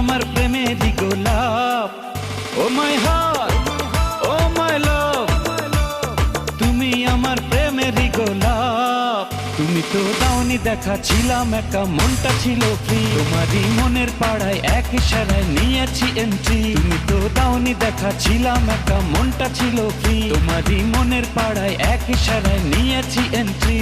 আমার প্রেমে গোলাপ ও মাই হার ও মাই লাভ। তুমি আমার প্রেমে গোলাপ তুমি তো দাওনি দেখা ছিলাম একা মনটা ছিল ফ্রি তোমারই মনের পাড়ায় এক ইশারায় নিয়েছি এন্ট্রি তুমি তো দাওনি দেখা ছিলাম একা মনটা ছিল ফ্রি তোমারই মনের পাড়ায় এক ইশারায় নিয়েছি এন্ট্রি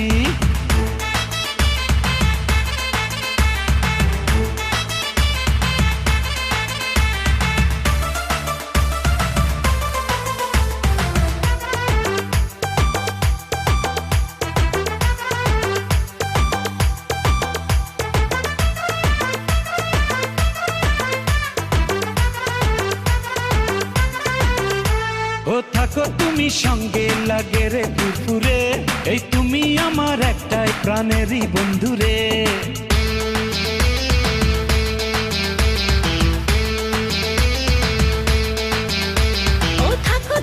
থাকো তুমি সঙ্গে লাগে রে দুপুরে। এই তুমি আমার একটাই প্রাণেরই বন্ধুরে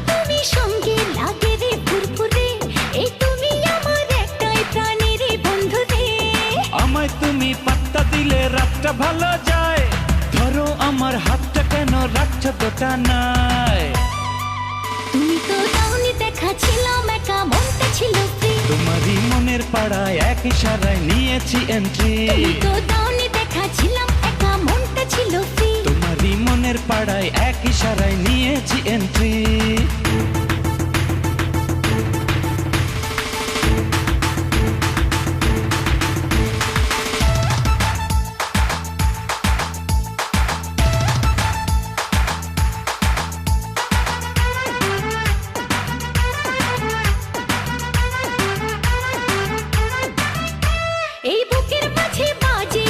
তুমি সঙ্গে লাগে রে ফুরফুরে। এই তুমি আমার একটাই প্রাণের বন্ধু রে। আমায় তুমি পাত্তা দিলে রাতটা ভালো যায়। ধরো আমার হাতটা কেন রাখছো গোটা নাই পাড়ায় এক ইশারায় নিয়েছি এন্ট্রি তো দাওনি দেখা ছিলাম একা মনটা ছিল ফ্রি তোমারই মনের পাড়ায় এক ইশারায় নিয়েছি এন্ট্রি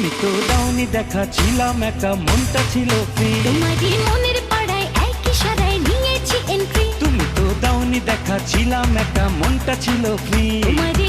তুমি তো দাওনি দেখা ছিলাম একা মনটা ছিল ফ্রি তোমারই মনের পাড়ায় একই ইশারায় নিয়েছি এন্ট্রি তুমি তো দাওনি দেখা ছিলাম একা মনটা ছিল ফ্রি তোমারই